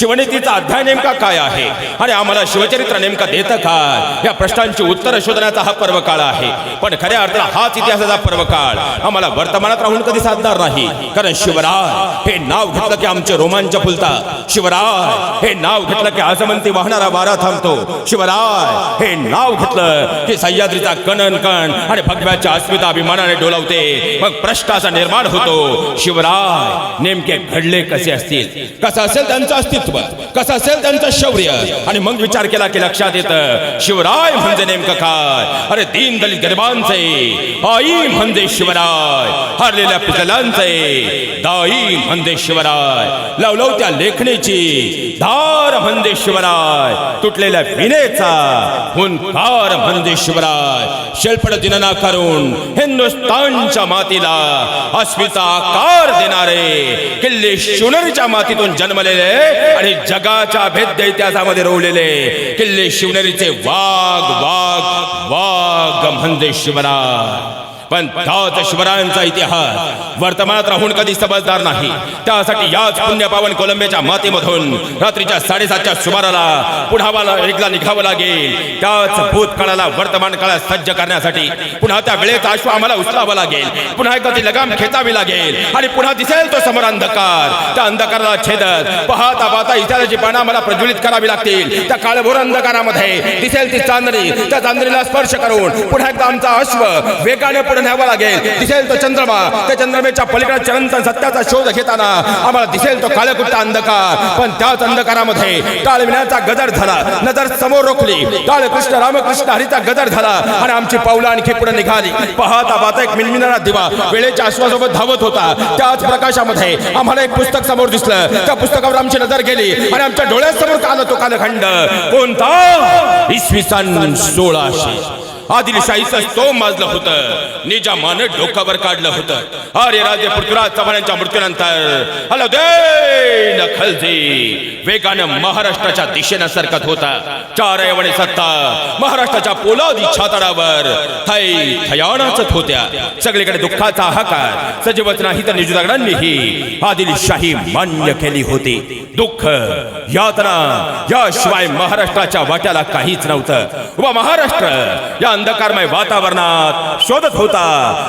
शिवनीतीचा अध्याय नेमका काय आहे? आणि आम्हाला शिवचरित्र नेमका देतं काय? या प्रश्नांची उत्तर शोधण्याचा हा पर्व काळ आहे. पण खऱ्या अर्थ हाच इतिहासाचा पर्व काळ आम्हाला वर्तमानात राहून कधी साधणार नाही. कारण शिवराय हे नाव घेतलं की आमचे रोमांच फुलतात. शिवराय हे नाव घेतलं की आजमंती वाहणारा वारा थांबतो. शिवराय हे नाव घेतलं की सह्याद्रीचा कणन कण आणि भगव्याच्या अस्मिता अभिमानाने डोलावते. मग प्रश्नाचा निर्माण होतो शिवराय नेमके घडले कसे असतील? कसं असेल त्यांचं अस्तित्व? कसं असेल त्यांचं शौर्य? आणि मग विचार केला की लक्षात येतं शिवराय म्हणजे नेमकं काय? अरे दीन दलित गरिबांचे आई म्हणजे शिवराय हरलेल्या पितलांचे दाई म्हणजे शिवराय लवलवत्या लेखणीची धार म्हणजे शिवराय तुटलेल्या विनेचा हुंकार म्हणजे शिवराय शेलपड दिनना करून हिंदुस्थानच्या मातीला अस्मिता आकार देणारे किल्ले शिवनेरीच्या मातीतून जन्मलेले आणि जगाच्या भेद्य इतिहासामध्ये रोवलेले किल्ले शिवनेरीचे वाघ वाघ वाघ म्हणजे शिवराय पण त्याच शिवरायांचा इतिहास वर्तमानात राहून कधी समजदार नाही. त्यासाठी याच पुण्य पावन कोलंबियाच्या मातीमधून रात्रीच्या साडेसातच्या सुमाराला पुढावाला एकदा निघावं लागेल. त्याच भूतकाळाला वर्तमान काळात सज्ज करण्यासाठी पुन्हा त्या वेळेचा आश्व आम्हाला उचलावा लागेल. पुन्हा एकदा ती लगाम खेचावी लागेल आणि पुन्हा दिसेल तो समोर अंधकार. त्या अंधकाराला छेदत पाहता पाहता इतिहासाची पानं आम्हाला प्रज्वलित करावी लागतील. त्या काळभोर अंधकारामध्ये दिसेल ती चांदणी. त्या चांदणीला स्पर्श करून पुन्हा एकदा आमचा अश्व वेगाने पुढे न्यावा लागेल. दिसेल तो चंद्रमा. त्या चंद्रमेच्या पलीकडे चरण सत्याचा शोध घेताना आम्हाला दिसेल तो काळकुट्ट अंधकार. पण त्याच अंधकारामध्ये काळविण्याचा गदर झाला. नजर समोर रोखली. काळ कृष्ण रामकृष्ण हरीचा गदर झाला आणि आमची पावलं आणखी पुढे निघाली. पाहता पाहता एक मिनमिनारा दिवा वेळेच्या आश्वासोबत धावत होता. त्याच प्रकाशामध्ये आम्हाला एक पुस्तक समोर दिसलं. त्या पुस्तकावर आमची नजर गेली आणि आमच्या डोळ्यासमोर काल तो कालखंड कोणता? इसवी सन सोळाशे. आदिलशाहीचं स्तोम माजलं होतं. निजामानं डोकावर काढलं होतं. अरे राजे पृथ्वीराज चव्हाणांच्या मृत्यूनंतर अलाउद्दीन खलजी. वेगानं महाराष्ट्राच्या दिशेनं सरकत होता. चार यवने सत्ता महाराष्ट्राच्या पोलादी छाताडावर. थै थयाणाचत होत्या. सगळीकडे दुःखाचा हाकार सजीवच नाही तर निजुदागडांनीही आदिलशाही मान्य केली होती. दुःख यातना याशिवाय महाराष्ट्राच्या वाट्याला काहीच नव्हतं. व महाराष्ट्र या अंधकारमय वातावरणात शोधत होता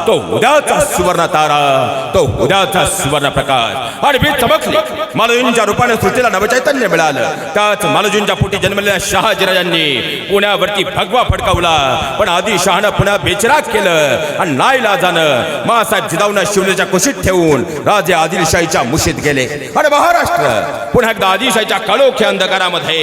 तो उद्याचा सुवर्ण तारा तो उद्याचा सुवर्ण प्रकाश. आणि मी चमकली. मालजींच्या रूपाने सृष्टीला नवचैतन्य मिळालं. त्याच मालजींच्या पोटी जन्मलेल्या शहाजीराजांनी पुण्यावरती भगवा फडकावला. पण आधी शहानं पुन्हा बेचराग केलं. आणि नाईलाजानं मासाहेब जिजाऊंना शिवनेच्या कुशीत ठेवून राजे आदिलशाहीच्या मुशीत गेले. आणि महाराष्ट्र पुन्हा एकदा आदिलशाहीच्या काळोख्या अंधकारामध्ये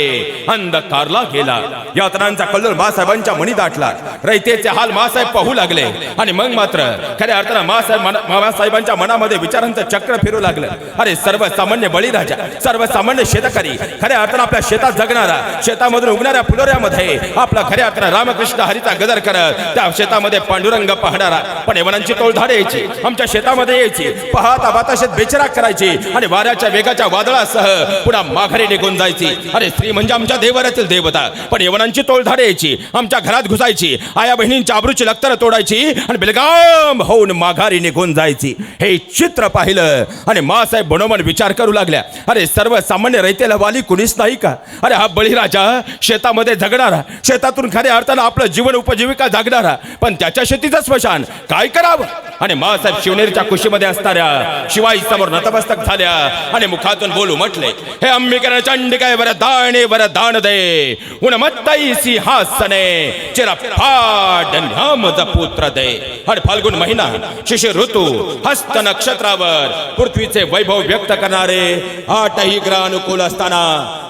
अंधकारला गेला यात्रांचा कल्लोळ मासाहेबांच्या मणी दाटला. रयतेचे हाल मासाहेब पाहू लागले. आणि मग मात्र खऱ्या अर्थानं मासाहेब मना- मनामध्ये विचारांचं चक्र फिरू लागलं. अरे सर्वसामान्य बळीराजा सर्वसामान्य शेतकरी खऱ्या अर्थानं आपल्या शेतात जगणारा शेतामधून उगणाऱ्या फुलोऱ्यामध्ये आपला खऱ्या अर्थानं रामकृष्ण हरीचा गदर करत त्या शेतामध्ये पांडुरंग पाहणारा पण यवनांची तोलधाड यायची आमच्या शेतामध्ये यायची. पाहता पाहता शेत बेचराग करायची आणि वाऱ्याच्या वेगाच्या वादळासह पुन्हा माघारी निघून जायची. अरे स्त्री म्हणजे आमच्या देवरातील देवता. पण यवनांची तोलधाड यायची. आमच्या घरात घुसायची. आया बहिणींच्या आबरूची लक्तर तोडायची आणि बेलगाम होऊन माघारी निघून जायची. हे चित्र पाहिलं आणि मासाहेब बनोमन विचार करू लागल्या. अरे सर्वसामान्य रयतेला वाली कुणीच नाही का? अरे हा बळीराजा शेतामध्ये जगणारा. शेतातून खऱ्या अर्थानं आपलं जीवन उपजीविका जागणारा. पण त्याच्या शेतीचं स्मशान काय करावं? आणि मासाहेब शिवनेरीच्या कुशीमध्ये असणाऱ्या शिवाई समोर नतमस्तक झाल्या आणि मुखातून बोलू म्हटले हे अंबिकेन चंडिकाय वर दाणे वर दान दे. उन्मत्ताई सिंहासने. चिरा फाड नामद पुत्र दे. फाल्गुन महिना शिशिर ऋतू हस्त नक्षत्रावर पृथ्वीचे वैभव व्यक्त करणारे आठही ग्रह अनुकूल असताना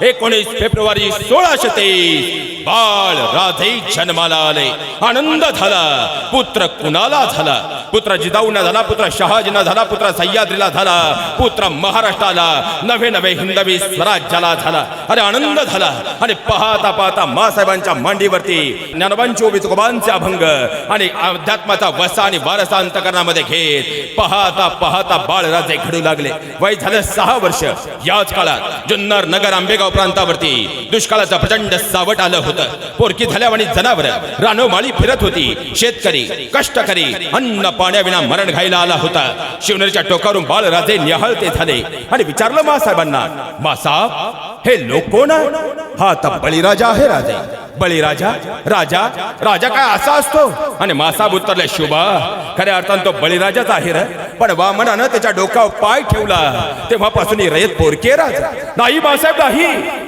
एकोणीस फेब्रुवारी सोळाशे तेवीस बाळ राधे जन्माला आले. आनंद झाला. पुत्र कुणाला झाला? पुत्र जिदाऊना झाला पुत्र शहाजीना झाला पुत्र सह्याद्रीला झाला पुत्र महाराष्ट्राला नवे नवे हिंदवी स्वराज्याला झाला. अरे आनंद झाला. आणि पाहता पाहता मासाहेबांच्या मांडीवरती ज्ञानोबांची उभी तुकोबांचे अभंग आणि अध्यात्माचा वसा आणि वारसा अंतकरणामध्ये घेत पाहता पाहता बाळराजे घडू लागले. वय झालं सहा वर्ष. याच काळात जुन्नर नगर आंबेगाव प्रांतावरती दुष्काळाचं प्रचंड सावट आलं होतं. पोरकी झाल्या आणि जनावर रानोमाळी फिरत होती. शेतकरी कष्टकरी अन्न पाण्याविना मरण घायला आला होता. शिवनेरीच्या टोकावरून बाळराजे निहाळते झाले. आणि विचारलं मासाहेबांना मासाब हे लोक कोण हा आता बळीराजा आहे राजा. बळीराजा? राजा? राजा काय असा असतो? आणि मासाब उतरले शुभा खऱ्या अर्थानं तो बळीराजाच आहे रे. पण वामनानं त्याच्या डोक्यावर पाय ठेवला. तेव्हापासून रयत पोरके राजा. नाही मासाहेब नाही.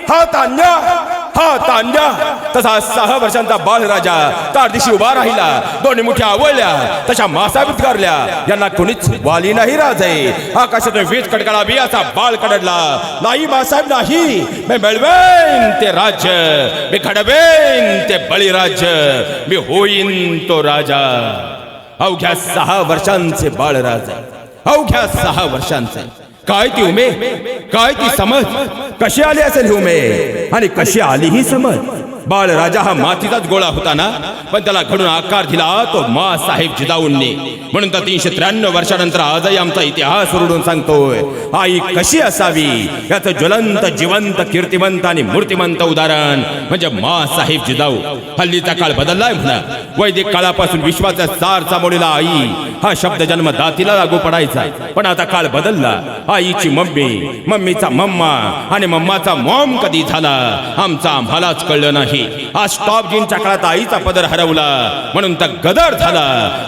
हा तांजा हा तांड्या तसा सहा वर्षांचा बालराजा तार दिवशी उभा राहिला. दोन्ही मुठ्या आवळल्या. तशा मासा करल्या यांना कोणीच वाली नाही राजे. आकाशातून वीज कडकडा बी असा बाळ कडडला नाही मासाहेब नाही. मी मिळवेन ते राज्य. मी घडवेन ते बळीराज्य मी होईन तो राजा. अवघ्या सहा वर्षांचे बाळराजा. अवघ्या सहा वर्षांचे. काय ती उमे? काय ती समज? कशी आली असेल ही उमे? आणि कशी आली ही समज? बाळ राजा हा मातीचाच गोळा होता ना? पण त्याला घडून आकार दिला तो मा साहेब जिदाऊंनी म्हणून तर तीनशे त्र्याण्णव वर्षानंतर आजही आमचा इतिहास उरडून सांगतोय. आई कशी असावी? याचं ज्वलंत जिवंत कीर्तिवंत आणि मूर्तिमंत उदाहरण म्हणजे मा साहेब जिजाऊ. हल्लीचा काळ बदललाय म्हणा. वैदिक काळापासून विश्वाचा सार चामोडीला आई हा शब्द जन्म दातीला लागू पडायचा. पण आता काळ बदलला. आईची मम्मी मम्मीचा मम्मा आणि मम्माचा मॉम कधी झाला? आमचा आम्हालाच कळलं नाही. आज स्टॉप काळात आईचा पदर हरवला. म्हणून तर गदर झाला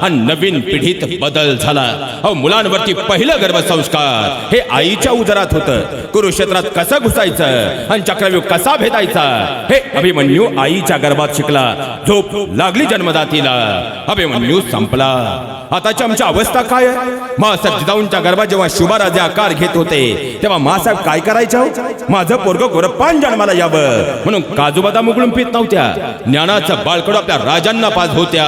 आणि नवीन पिढीत बदल झाला. अहो मुलांवरती पहिलं गर्भसंस्कार. हे आईच्या उदरात होतं. कुरुक्षेत्रात कसं घुसायचं? आणि चक्रव्यूह कसा भेदायचा? हे अभिमन्यू आईच्या गर्भात शिकला. झोप लागली जन्मदातीला अभिमन्यू संपला. आताची आमची अवस्था काय? आहे मासाहेब जिजाऊंच्या गर्भात जेव्हा शुभाराजे आकार घेत होते तेव्हा मासाहेब काय करायचं? माझं पोरग गोरप्पान जन्माला यावं. म्हणून काजू बदाम उघडून पित नव्हत्या. ज्ञानाचं बाळकडू आपल्या राजांना पाज होत्या.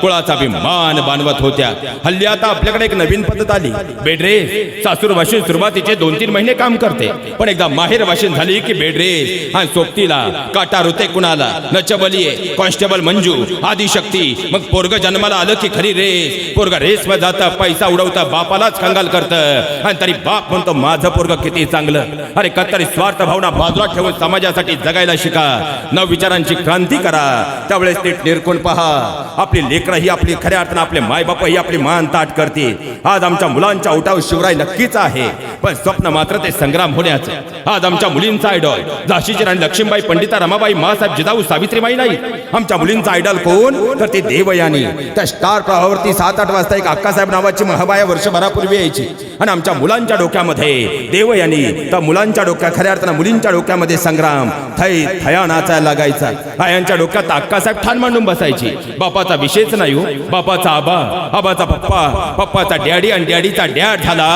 कुळाचा अभिमान बांधवत होत्या. हल्ली आता आपल्याकडे एक नवीन पद्धत आली. बेडरेस सासूर वाशिन सुरुवातीचे दोन तीन महिने काम करते. पण एकदा माहेर वाशिन झाली की बेडरेस आणि सोबतीला काटा रुते कुणाला? नचबलिये कॉन्स्टेबल मंजू आदिशक्ती. मग पोरग जन्माला आलं की खरी रेस. पोरग रेस मध्ये जातं पैसा उडवता बापालाच कंगाल करतं. आणि तरी बाप म्हणतो माझं पोरग किती चांगलं. अरे कत्तरी स्वार्थ भावना बाजूला ठेवून समाजासाठी जगायला शिका. न विचार विचारांची क्रांती करा. त्यावेळेस नीट निरखून पहा. आपली लेकरं ही आपली खऱ्या अर्थानं आपले मायबाप ही आपली मान ताट करते आज आमच्या मुलांच्या उठाव शिवराय नक्कीच आहे. पण स्वप्न मात्र ते संग्राम होण्याचं. आज आमच्या मुलींचा आयडॉल. झाशीची राणी लक्ष्मीबाई पंडिता रमाबाई मासाहेब जिजाऊ सावित्रीबाई नाही आमच्या मुलींचा आयडॉल कोण? तर ते देवयानी. त्या स्टार प्रवाहावरती सात आठ वाजता एक अक्कासाहेब नावाची महाबाया वर्षभरापूर्वी यायची. आणि आमच्या मुलांच्या डोक्यामध्ये देवयानी. त्या मुलांच्या डोक्या खऱ्या अर्थानं मुलींच्या डोक्यामध्ये संग्राम. थै थया नाचायला लागायचा. आयांच्या डोक्यात अक्कासाहेब ठाण मांडून बसायची. बापाचा विषयच नाही हो. बापाचा आबा आबाचा पप्पा पप्पाचा डॅडी आणि डॅडीचा डॅड झाला.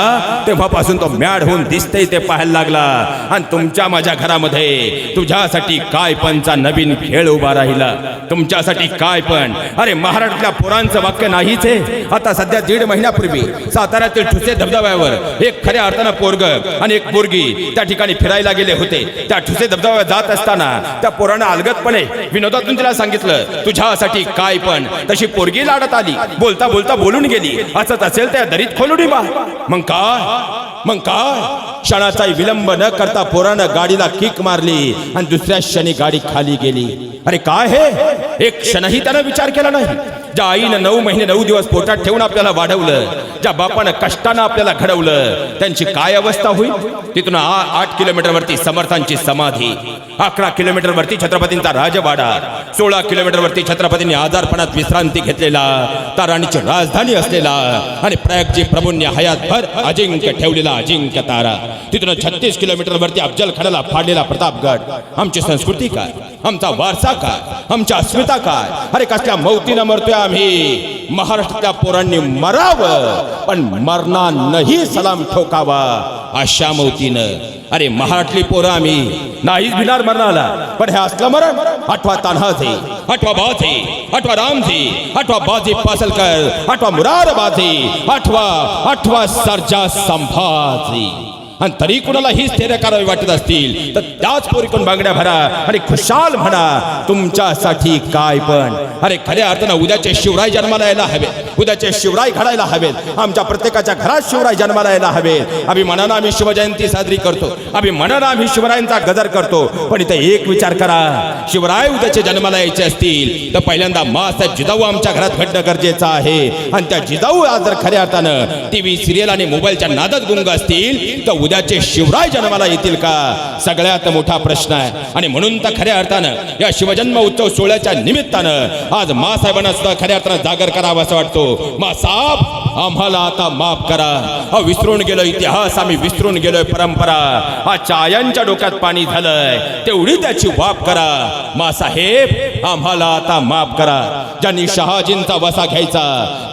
तेव्हापासून तो मॅड होऊन दिसतंय ते पाहायला लागला. आणि तुमच्या माझ्या घरामध्ये तुझ्यासाठी काय पणचा नवीन खेळ उभा राहिला? तुमच्यासाठी काय पण? अरे महाराष्ट्रातल्या पोरांचं वाक्य नाहीच आहे. आता सध्या दीड महिन्यापूर्वी साताऱ्यातील ठुसे धबधब्यावर एक खऱ्या अर्थानं पोरग आणि एक पोरगी त्या ठिकाणी फिरायला गेले होते. त्या ठुसे धबधब्यावर जात असताना त्या पोरानं अलगतपणे विनोदातून तिला सांगितलं तुझ्यासाठी काय पण. तशी पोरगी लाडत आली. बोलता बोलता बोलून गेली. असंच असेल त्या दरीत खोलून बा मग काय? मग काय? क्षणाचा विलंब न करता पोरानं गाडीला किक मारली आणि दुसऱ्या क्षणी गाडी खाली गेली. अरे काय हे? एक क्षणही त्यानं विचार केला नाही. ज्या आईनं नऊ महिने नऊ दिवस पोटात ठेवून आपल्याला वाढवलं ज्या बापानं कष्टानं आपल्याला घडवलं त्यांची काय अवस्था होईल? तिथून आठ किलोमीटर वरती समर्थांची समाधी अकरा किलोमीटर वरती छत्रपतींचा राजवाडा सोळा किलोमीटर वरती छत्रपतींनी आजारपणात विश्रांती घेतलेला तारांची राजधानी असलेला आणि प्रयागजी प्रभूंनी हयातभर अजिंक्य ठेवलेला अजिंक्य तारा. तिथून छत्तीस किलोमीटर वरती अफजल खडाला फाडलेला प्रतापगड. आमची संस्कृती काय? आमचा वारसा काय? आमच्या अस्मिता काय? अरे कसल्या मौतीनं मरतोय आम्ही? महाराष्ट्रातल्या पोरांनी मरावं पण मरणानंही सलाम ठोकावा अशा मौतीनं. अरे महाराष्ट्री पोरं आम्ही. नाहीच भिणार मरणाला. पण हे असलं मरण आठवा तान्हाचे आठवा बाजे आठवा रामजी आठवा बाजी पासलकर आठवा मुरार बाजी आठवा आठवा सरजा संभाजी. आणि तरी कुणाला ही स्थैर्य करावी वाटत असतील तर त्याच पोरीकडून बांगड्या भरा आणि खुशाल म्हणा तुमच्यासाठी काय पण. अरे खऱ्या अर्थानं उद्याचे शिवराय जन्माला यायला हवे. उद्याचे शिवराय घडायला हवेत. आमच्या प्रत्येकाच्या घरात शिवराय जन्माला यायला हवेत. आम्ही आम्ही शिवजयंती साजरी करतो. आम्ही आम्ही शिवरायांचा गजर करतो. पण इथे एक विचार करा. शिवराय उद्याचे जन्माला यायचे असतील तर पहिल्यांदा मासाहेब जिजाऊ आमच्या घरात घडणं गरजेचं आहे. आणि त्या जिजाऊ आज जर खऱ्या अर्थानं टीव्ही सिरियल आणि मोबाईलच्या नादात गुंग असतील तर उद्याचे शिवराय जन्माला येतील का? सगळ्यात मोठा प्रश्न आहे. आणि म्हणून तर खऱ्या अर्थानं या शिवजन्म उत्सव सोहळ्याच्या निमित्तानं आज मासाहेबांना सुद्धा खऱ्या अर्थानं जागर करावा असं वाटतो. मासाब आम्हाला आता माफ करा. हा विसरून गेलो इतिहास आम्ही विसरून गेलोय परंपरा. हा चायांच्या डोक्यात पाणी झालंय तेवढी त्याची वाप करा. मासाहेब आम्हाला आता माफ करा. ज्यांनी शहाजींचा वसा घ्यायचा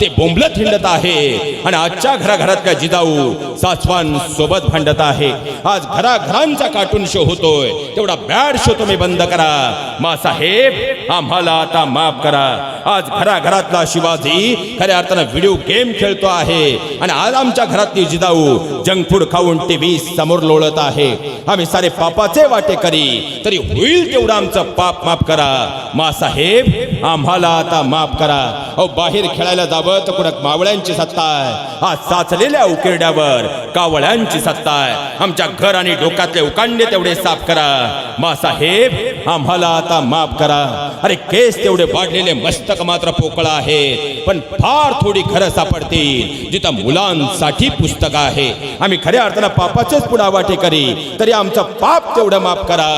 ते बोंबलत हिंडत आहे. आणि आजच्या घराघरातल्या जिजाऊ सासवान सोबत भांडत आहे. आज घराघरांचा कार्टून शो होतोय. तेवढा बॅड शो तुम्ही बंद करा. मासाहेब आम्हाला आता माफ करा. आज घराघरातला शिवाजी खऱ्या अर्थानं व्हिडिओ गेम खेळतो आहे. आणि आज आमच्या घरातली जिजाऊ जंक फूड खाऊन टीव्ही समोर लोळत आहे. आम्ही सारे पापाचे वाटे करी तरी होईल तेवढं आमचं पाप माफ करा. मासाहेब आम्हाला आता माफ करा. अहो बाहेर खेळायला जावं तर कुणा मावळ्यांची सत्ता आहे. आज साचलेल्या उकिरड्यावर कावळ्यांची सत्ता आहे. आमच्या घर आणि डोक्यातले उकांडे तेवढे साफ करा. मासाहेब आम्हाला आता माफ करा. अरे केस तेवढे वाढलेले मस्तक मात्र पोकळा आहे पण फार थोडी घरं सापडतील जिथं मुलांसाठी पुस्तक आहे. आम्ही खऱ्या अर्थानं पापाचेच पुढावाटे करी. तरी आमचं पाप तेवढं माफ करा.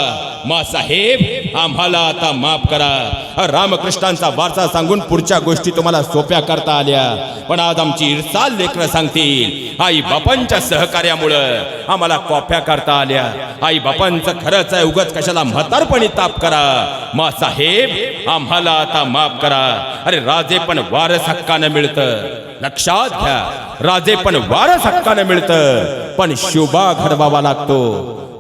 मासाहेब आम्हाला आता माफ करा. रामकृष्णांचा वारसा सांगून पुढच्या गोष्टी तुम्हाला सोप्या करता आल्या. पण आज आमची इरसाल लेकरं सांगतील आई बापांच्या सहकार्यामुळं आम्हाला कॉप्या करता आल्या. आई बापांचं खरंच आहे उगत कशाला म्हातारपणी ताप करा. मा साहेब आम्हाला आता माफ करा. अरे राजे पण वारस हक्कानं मिळतं. लक्षात घ्या राजे पण वारस हक्कानं मिळतं. पण शुभा घडवावा लागतो.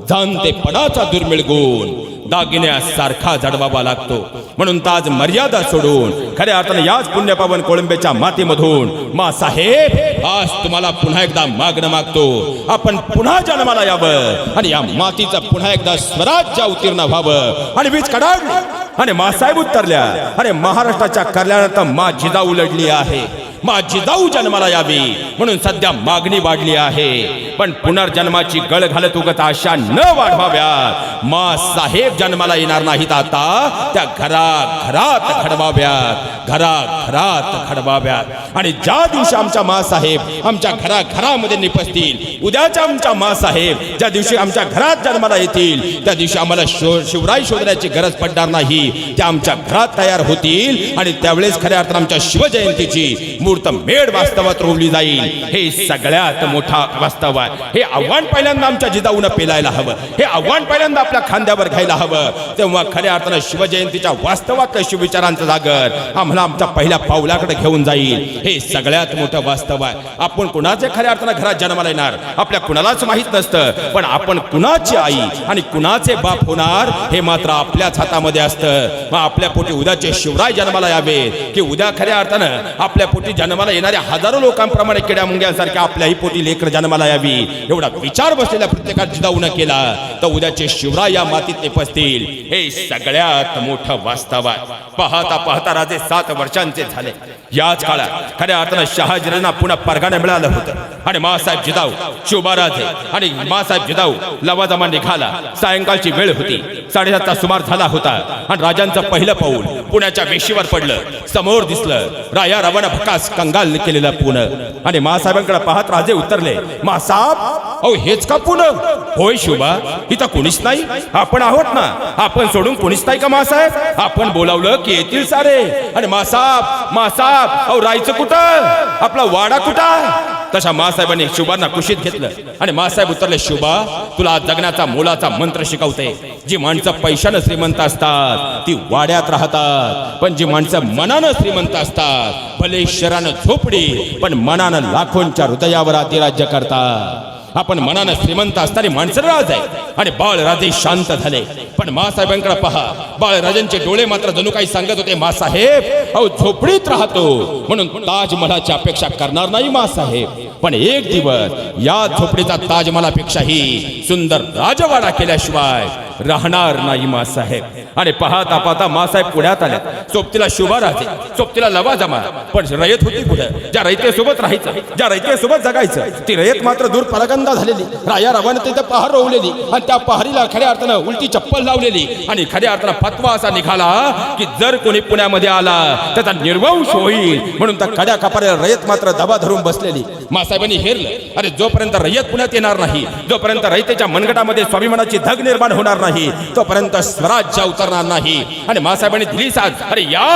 जाणतेपणाचा दुर्मिळ गुण. दागिन्यासारखा जडवावा लागतो. म्हणून ताज मर्यादा सोडून खऱ्या अर्थाने याच पुण्यपावन कोळंबेच्या मातीमधून मा साहेब आज तुम्हाला पुन्हा एकदा मागणं मागतो. आपण पुन्हा जन्माला यावं आणि या मातीचं पुन्हा एकदा स्वराज्य उत्तीर्ण व्हावं. आणि वीज कडाड आणि मासाहेब उतरल्या. आणि महाराष्ट्राच्या कल्याणात मा जिदा उलडली आहे. मा जाऊ जन्माला यावी. म्हणून सध्या मागणी वाढली आहे. पण पुनर्जन्माची गळ घालत उगत आशा न वाढवाव्यात. मा साहेब जन्माला येणार नाहीत आता. त्या घरा घरात घडवाव्यात घरा घरात घडवाव्यात आणि ज्या दिवशी आमच्या मा साहेब आमच्या घरा घरामध्ये निपसतील उद्याच्या आमच्या मा साहेब ज्या दिवशी आमच्या घरात जन्माला येतील त्या दिवशी आम्हाला शो शिवराय शोधण्याची गरज पडणार नाही. त्या आमच्या घरात तयार होतील आणि त्यावेळेस खऱ्या अर्थानं आमच्या शिवजयंतीची मूर्त मेड वास्तवात रोवली जाईल. हे सगळ्यात मोठा वास्तव आहे. हे आव्हान पहिल्यांदा आमच्या जिजाऊन पेलायला हवं. हे आव्हान पहिल्यांदा आपल्या खांद्यावर घ्यायला हवं. तेव्हा खऱ्या अर्थानं शिवजयंतीच्या वास्तवातलं शिवविचारांचं जागर आम्हाला आमच्या पहिल्या पावलाकडे घेऊन जाईल. हे सगळ्यात मोठं वास्तव आहे. आपण कुणाचे खऱ्या अर्थानं घरात जन्माला येणार? आपल्या कुणालाच माहीत नसतं. पण आपण कुणाची आई आणि कुणाचे बाप होणार हे मात्र आपल्याच हातामध्ये असतं. मग आपल्या पोटी उद्याचे शिवराय जन्माला यावे की उद्या खऱ्या अर्थानं आपल्या पोटी जन्माला येणाऱ्या हजारो लोकांप्रमाणे किड्या मुंग्यांसारख्या आपल्याही पोटी लेकर जन्माला यावी. एवढा विचार बसलेल्या प्रत्येकात जिजाऊन केला तर उद्याचे शिवराय या मातीत निपसतील. हे सगळ्यात मोठं वास्तव आहे. पाहता पाहता राजे सात वर्षांचे झाले. याच काळात खऱ्या अर्थानं शहाजीरांना पुन्हा परगाने मिळालं होतं. आणि मासाहेब जिदाऊ शिवबाराजे आणि मासाहेब जिदाऊ लवाजमा निघाला. सायंकाळची वेळ होती. साडेसातचा सुमार झाला होता. आणि राजांचं पहिलं पाऊल पुण्याच्या वेशीवर पडलं. समोर दिसलं राया रवाना भकास कंगाल केलेलं पुणे आणि मासाहेबांकडे पाहत राजे उतरले. मासाब अहो हेच का पुणे होय शिवबा इथं कोणीच नाही? आपण आहोत ना? आपण सोडून कोणीच नाही का मासाहेब? आपण बोलावलं की येतील सारे. आणि मासाब मासाब अहो राहायचं कुठं? आपला वाडा कुठं? तशा मासाहेबांनी शुभांना कुशीत घेतलं. आणि मासाहेब उतरले शुभा तुला जगण्याचा मोलाचा मंत्र शिकवते. जी माणसं पैशानं श्रीमंत असतात ती वाड्यात राहतात. पण जी माणसं मनानं श्रीमंत असतात भले शरानं झोपडी पण मनानं लाखोंच्या हृदयावर राज्य करतात. आपण मनानं श्रीमंत असणारी माणसं राज आहे. आणि बाळराजे शांत झाले. पण मासाहेबांकडे पहा. बाळराजांचे डोळे मात्र जणू काही सांगत होते मासाहेब अहो झोपडीत राहतो. म्हणून ताजमहालाची अपेक्षा करणार नाही मासाहेब. पण एक दिवस या झोपडीचा ताजमहालापेक्षाही सुंदर राजवाडा केल्याशिवाय राहणार नाही मासाहेब. आणि पाहता पाहता मासाहेब पुण्यात आल्या सोबतीला शुभा राहते सोबतीला लवा जमा. पण रयत होती पुढे ज्या रयतेसोबत राहायचं ज्या रयतेसोबत जगायचं ती रयत मात्र दूर परगंदा झालेली. राया रवाने तिथं पहार रोवलेली आणि त्या पहारीला खऱ्या अर्थानं उलटी चप्पल लावलेली. आणि खऱ्या अर्थानं फतवा असा निघाला की जर कोणी पुण्यामध्ये आला त्याचा निर्वंश होईल. म्हणून त्या कड्या कपाऱ्या रयत मात्र दबा धरून बसलेली. मासाहेबांनी हेरलं. अरे जोपर्यंत रयत पुण्यात येणार नाही जोपर्यंत रयतेच्या मनगटामध्ये स्वाभिमानाची धग निर्माण होणार नाही तोपर्यंत स्वराज्य उतरणार नाही. आणि मासाहेबांनी दिली साथ. अरे या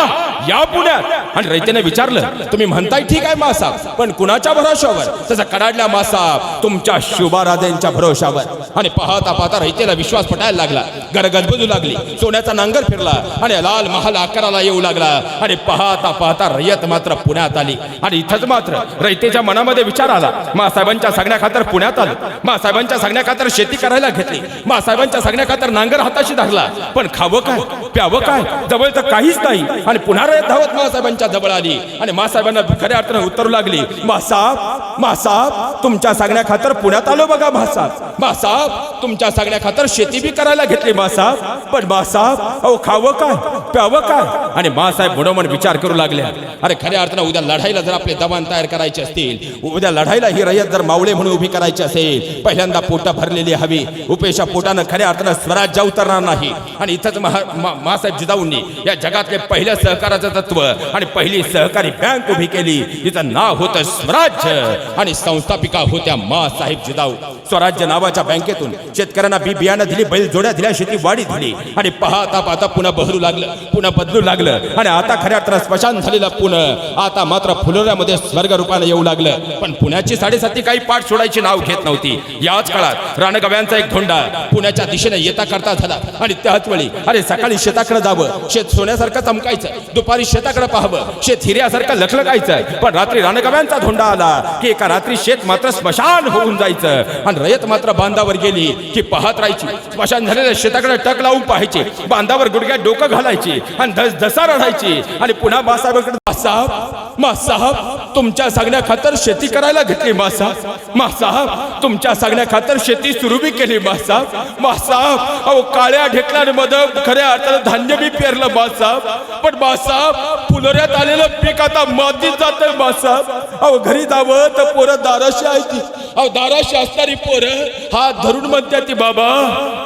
या पुण्यात. आणि रयतेने विचारलं तुम्ही म्हणताय ठीक आहे मासाब पण कुणाच्या भरोशावर तसा कडाडल्या मासाब तुमच्या शुभाराजेंच्या भरोशावर आणि पाहता पाहता रयतेला विश्वास पटायला लागला. गरगजबजू लागली. सोन्याचा नांगर फिरला. आणि लाल महाल आकाराला येऊ लागला. आणि पाहता पाहता रयत मात्र पुण्यात आली. आणि इथंच मात्र रयतेच्या मनामध्ये विचार आला. मासाहेबांच्या सांगण्या खातर पुण्यात आलं. मासाहेबांच्या सांगण्या खातर शेती करायला घेतली. मासाहेबांच्या साहेबांच्या खातर नांगर हाताशी धरला. पण खावं काय? प्यावं काय? जवळ तर काहीच नाही. आणि पुन्हा धावत मासाहेबांच्या जवळ आली. आणि मासाहेबांना खऱ्या अर्थानं उत्तरू लागली. मासाब मासाब तुमच्या सांगण्याखातर पुण्यात आलो बघा मासाब मासाब तुमच्या सांगण्याखातर शेती बी करायला घेतली मासाब पण मासाब अहो खावं काय? प्यावं काय? आणि मासाहेब म्हणून विचार करू लागले. अरे खऱ्या अर्थानं उद्या लढाईला जर आपले दबान तयार करायचे असतील उद्या लढाईला ही रयत जर मावळे म्हणून उभी करायची असेल पहिल्यांदा पोटा भरलेली हवी. उपेशा पोटानं खऱ्या अर्थानं स्वराज्य उतरणार नाही. आणि इथंच महा मा- मासाहेब जिजाऊंनी या जगातले पहिल्या सहकाराचं तत्व आणि पहिली सहकारी बँक उभी केली. तिचं नाव होतं स्वराज्य आणि संस्थापिका होत्या मासाहेब जिजाऊ. स्वराज्य नावाच्या बँकेतून शेतकऱ्यांना बी बियाणं दिली बैल जोड्या दिल्या शेती वाढी दिली. आणि पाहता पाहता पुन्हा बहरू लागलं पुन्हा बदलू लागलं. आणि आता खऱ्या अर्थानं स्मशान झालेलं पुणे आता मात्र फुलोऱ्यामध्ये स्वर्ग रूपाने येऊ लागलं. पण पुण्याची साडेसाती काही पाठ सोडायची नाव घेत नव्हती. याच काळात रानगव्यांचा एक धोंडा पुण्याच्या दिशेने येता करता झाला. आणि त्याच वेळी अरे सकाळी शेताकडे जावं शेत सोन्यासारखं चमकायचं दुपारी शेताकडे पाहावं शेत हिऱ्यासारखं लखलकायचं पण रात्री रानगव्यांचा धोंडा आला की एका रात्री शेत मात्र स्मशान होऊन जायचं. आणि रयत मात्र बांधावर गेली की पाहत राहायची. स्मशान झालेल्या शेताकडे टक लावून पाहायची. बांधावर गुडघ्यात डोकं घालायची. आणि धस धसा रडायची. आणि पुन्हा बासाहेबांकडे मासाहेब मासाहेब तुमच्या सांगण्या खातर शेती करायला घेतली मासाहेब मासाहेब तुमच्या सांगण्या खातर शेती सुरू बी केली मासाहेब मासाहेब अहो काळ्या ढेकलांमध्ये खऱ्या अर्थानं धान्य बी पेरलं मासाहेब पण मासाहेब फुलोऱ्यात आलेलं पीक आता मातीत जातं मासाहेब अहो घरी जावं तर पोरं दाराशी आहे ती अहो दाराशी असणारी पोरं हात धरून म्हणते ती बाबा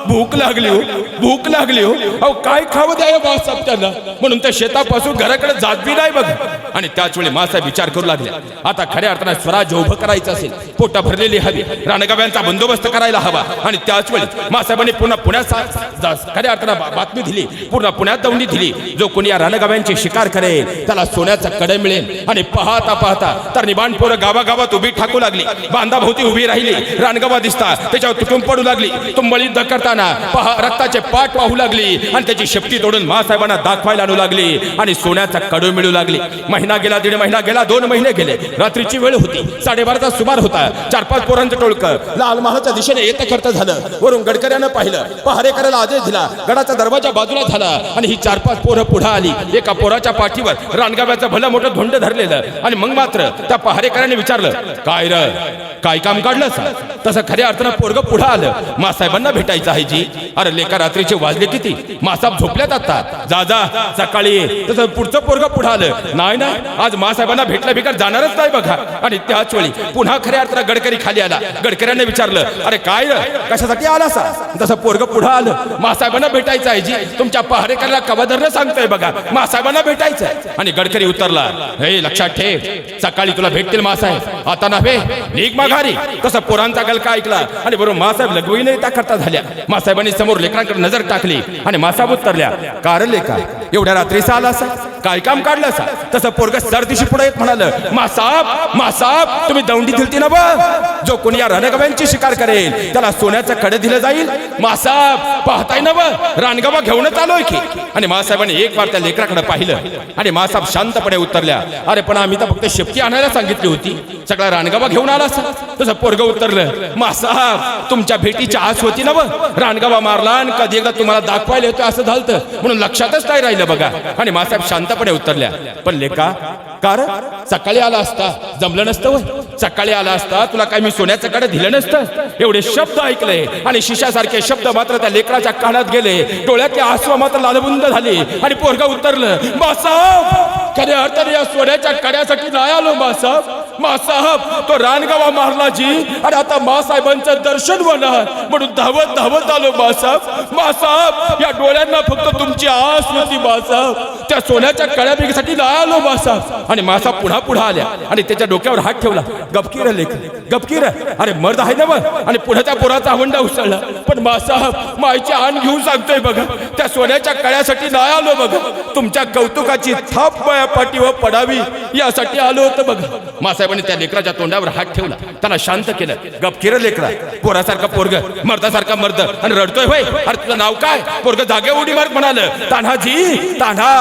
भूक लागली हो भूक लागली हो. अहो काय खावं द्या मासाहेब त्यांना? म्हणून त्या शेतापासून घराकडे जात बी नाही बघ. आणि त्याच वेळी मासाहेब विचार करू लागले. आता खऱ्या अर्थानं स्वराज्य उभं करायचं असेल पोटा भरलेली हवी रानगाव्यांचा बंदोबस्त करायला हवा. आणि त्याच वेळी मासाहेबांनी पुन्हा पुण्यात खऱ्या अर्थानं बातमी दिली पूर्ण पुण्यात दौंडी दिली. जो कोणी या रानगाव्यांची शिकार करेल त्याला सोन्याचा कडे मिळेल. आणि पाहता पाहता तर निबाण पोरं गावागावात उभी ठाकू लागली. बांधाभोवती उभी राहिली. रानगावा दिसता त्याच्यावर तुटून पडू लागली. तुंबळी करताना पहा रक्ताचे पाठ वाहू लागली. आणि त्याची शेपटी तोडून मासाहेबांना दाखवायला आणू लागली. आणि सोन्याचा कडू मिळू लागली. महिना गेला दीड महिना गेला दोन महिने गेले. रात्रीची वेळ होती. साडेबाराचा सुमार होता. चार पाच पोरांचं टोळकं. लाल महालाच्या दिशेने येतं खर्च झालं. वरून गडकऱ्यानं पाहिलं. पहारेकऱ्याला आदेश दिला. गडाचा दरवाजा बाजूला झाला आणि ही चार पाच पोरं पुढे आली. एका पोराच्या पाठीवर रानगाव्याचं भलं मोठं धोंड धरलेलं. आणि मग मात्र त्या पहारेकऱ्याने विचारलं काय र? काय काम काढलं तसं खऱ्या अर्थानं पोरग पुढे आलं. मासाहेबांना भेटायचं आहे जी. अरे लेका रात्रीचे वाजले किती? मासाब झोपल्यात आता. जा जा सकाळी. तसं पुढचं पोरग पुढे आलं. नाही नाही. आज मासाहेबांना भेटला बिकर जाणारच नाही बघा. आणि त्याच वेळी पुन्हा खऱ्या अर्थानं गडकरी खाली आला. गडकऱ्याने विचारलं अरे काय कशासाठी आला सा तसं पोरग पुढे आलं. मासाहेबांना भेटायचं आहे जी तुमच्या पहारेकरला कवादरनं सांगतोय बघा. मासाहेबांना भेटायचं. आहे. आणि गडकरी उतरला हे लक्षात ठेव. सकाळी तुला भेटतील मासाहेब. आता नव्हे. निघ माघारी तसं पोरांचा गलका ऐकला. आणि बरोबर मासाहेब लघवीने त्या करता झाल्या. मासाहेबांनी समोर लेकरांकडे नजर टाकली आणि मासाबूत उतरल्या कारण लेखा एवढ्या रात्रीचा साल असा काय काम काढलं असा? तसं पोरग सरदिशी पुढे येत म्हणाल मासाब मासाब तुम्ही दौंडी दिलती ना बा? जो कोणी या रणगव्यांची शिकार करेल त्याला सोन्याचं कडे दिलं जाईल? मासाब पाहताय ना बा? रानगवा घेऊनच आलोय की. आणि मासाहेबांनी एक वार त्या लेकराकडे पाहिलं आणि मासाब शांतपणे उतरल्या. अरे पण आम्ही तर फक्त शेपटी आणायला सांगितली होती. सगळा रानगवा घेऊन आला असा. तसं पोरग उतरलं. मासाब तुमच्या भेटीची आस होती ना बा? रानगवा मारला आणि कधी एकदा तुम्हाला दाखवायला येतो असं झालं म्हणून लक्षातच नाही राहिलं बघा. आणि मासाहेब शांत शांतपणे उतरल्या. पण लेका कार सकाळी आला असता. जमलं नसतं वय. सकाळी आला असता. तुला काय मी सोन्याचं कडे दिलं नसतं? एवढे शब्द ऐकले. आणि शिशासारखे शब्द मात्र त्या लेकराच्या कानात गेले. डोळ्यातले आसवा मात्र लालबुंद झाली. आणि पोरगा उतरलं. मासाब खऱ्या अर्थाने या सोन्याच्या कड्यासाठी नाही आलो मासाब मासाहेब तो रानगावा मारला जी आणि आता मासाहेबांचं दर्शन होणार. म्हणून धावत धावत आलो मासाहेब मासाहेब या डोळ्यांना फक्त तुमची आस होती मासाहेब त्या सोन्याच्या कळ्यापैकीसाठी नाही आलो मासाहेब आणि मासा पुन्हा पुढे आल्या. आणि त्याच्या डोक्यावर हात ठेवला. गपकीर लेख गपकीर अरे मर्द आहे ना मग आणि पुढे त्या पोराचा आवंडा उसळला. पण मासाहेब मायची आण घेऊन सांगतोय बघा. त्या सोन्याच्या कळ्यासाठी नाही आलो बघा. तुमच्या कौतुकाची थाप माया पाठीवर पडावी यासाठी आलो होतं बघा. मासाहेबांनी त्या लेकराच्या तोंडावर हात ठेवला. त्याला शांत केलं. गप किर लेकरा. पोरासारखा पोरग मर्दासारखा मर्द. आणि रडतोय होय. अरे तुझं नाव काय? पोरग जागे उडी मार म्हणाल तान्हाजी तान्हा.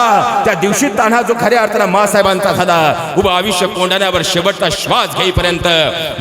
त्या दिवशी तान्हा जो खऱ्या अर्थानं मासाहेबांचा झाला. उभा आयुष्य कोंडाण्यावर शेवटचा श्वास घेईपर्यंत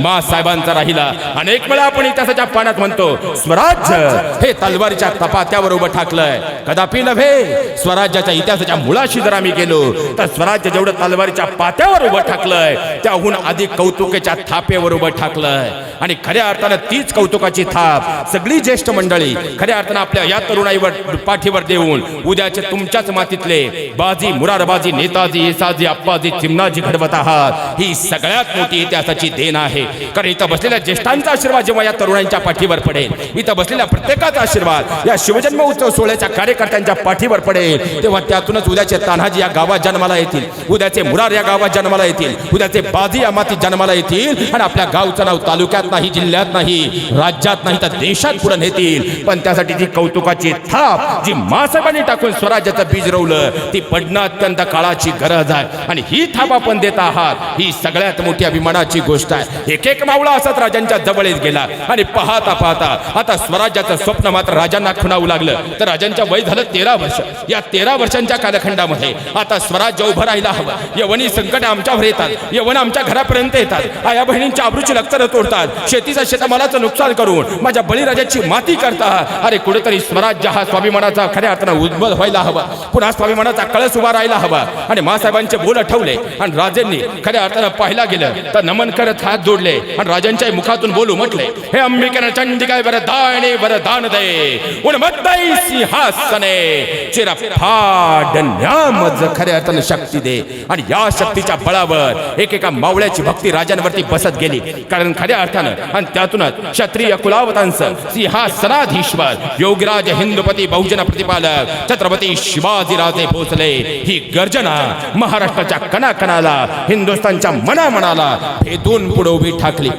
मासाहेबांचा राहिला. अनेक वेळा आपण इतिहासाच्या पाण्यात म्हणतो स्वराज्य हे तलवारीच्या तपात्यावर उभं ठाकलंय. कदापि नव्हे स्वराज्याच्या इतिहासाच्या मुळाशी जर आम्ही गेलो तर स्वराज्य जेवढं तलवारीच्या पात्यावर उभं ठाकलंय त्याहून आधी कौतुकाच्या थापेवर उभं ठाकलंय. आणि खऱ्या अर्थानं तीच कौतुकाची थाप सगळी ज्येष्ठ मंडळी खऱ्या अर्थानं आपल्या या तरुणाईवर पाठीवर देऊन उद्याचे तुमच्याच मातीतले बाजी मुरारबाजी नेताजी येसाजी अप्पाजी चिमनाजी घडवत आहात. ही सगळ्यात मोठी इतिहासाची देण आहे. कारण इथं बसलेल्या ज्येष्ठांचा आशीर्वाद जेव्हा या तरुणांच्या पाठीवर पडेल इथं बसलेल्या प्रत्येकाचा आशीर्वाद या शिवजन्म उत्सव सोहळ्याच्या कार्यकर्त्यांच्या पाठीवर पडेल तेव्हा त्यातूनच उद्याचे तान्हाजी या गावात जन्माला येतील उद्याचे मुरार या गावात जन्माला येतील उद्याचे बाजी या मातीत जन्माला येतील आणि आपल्या गावचं नाव तालुक्यात नाही जिल्ह्यात नाही राज्यात नाही तर देशात पुढे नेतील. पण त्यासाठी जी कौतुकाची थाप जी मासाहेबांनी टाकून स्वराज्याचं बीज रोवलं ती पडणं अत्यंत काळाची गरज आहे. आणि ही थाप आपण देत आहात ही सगळ्यात मोठी अभिमानाची गोष्ट आहे. एक एक मावळा असाच राजांच्या जवळच गेला. आणि पाहता पाहता आता स्वराज्याचं स्वप्न मात्र राजांना खुणावू लागलं. तर राजांच्या वय झालं तेरा वर्ष. या तेरा वर्षांच्या कालखंडामध्ये आता स्वराज्य उभं राहायला हवं. यवनी संकट आमच्यावर येतात. यवन आमच्या घरापर्यंत येतात. आया बहिणींच्या आबरूची लक्षणं तोडतात. शेतीचा शेतमालाचं नुकसान करून माझ्या बळीराजाची माती करता अरे कुठेतरी स्वराज्य हा स्वाभिमानाचा खऱ्या अर्थानं उद्बल व्हायला हवा. पुन्हा स्वाभिमानाचा कळस उभा राहायला हवा. आणि मासाहेबांचे बोल ठेवले आणि राजेंनी खऱ्या अर्थानं पाहिला गेलं तर नमन करत हात जोडले आणि राजांच्या मुखातून बोलू म्हटले हे अंबिकेनं चंडिकाय वरदाने वरदान दे. उन्मत्ताई सिंहासने. चिरफाड फाडण्यामज खऱ्या अर्थानं शक्ती दे. आणि या शक्तीच्या बळावर एकेका मावळ्याची भक्ती राजांवरती बसत गेली. कारण खऱ्या अर्थानं आणि त्यातूनच क्षत्रिय कुलावतांचं सिंहासनाधीश्वर योगराज हिंदुपती बहुजन प्रतिपालक छत्रपती शिवाजीराजे भोसले ही गर्जना महाराष्ट्राच्या कणाकणाला हिंदुस्थानच्या मनामनाला भेदून पुढे उभी ठाकली.